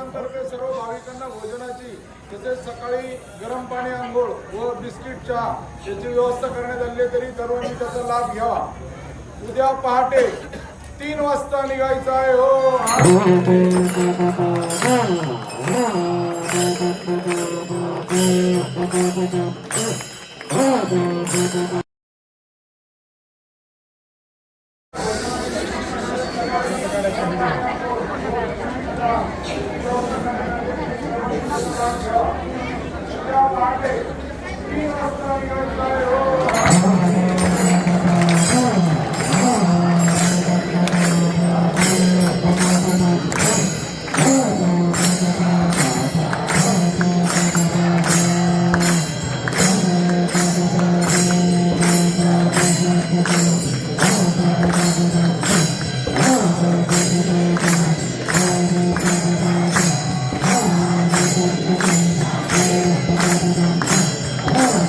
संस्थांतर्फे सर्व भाविकांना भोजनाची तसेच सकाळी गरम पाणी आंघोळ व बिस्किट चहा याची व्यवस्था करण्यात आली तरी सर्वांनी त्याचा लाभ घ्यावा. उद्या पहाटे तीन वाजता निघायचं आहे. हो Thank you. तीन वाजता निघायचं आहे हो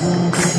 Thank.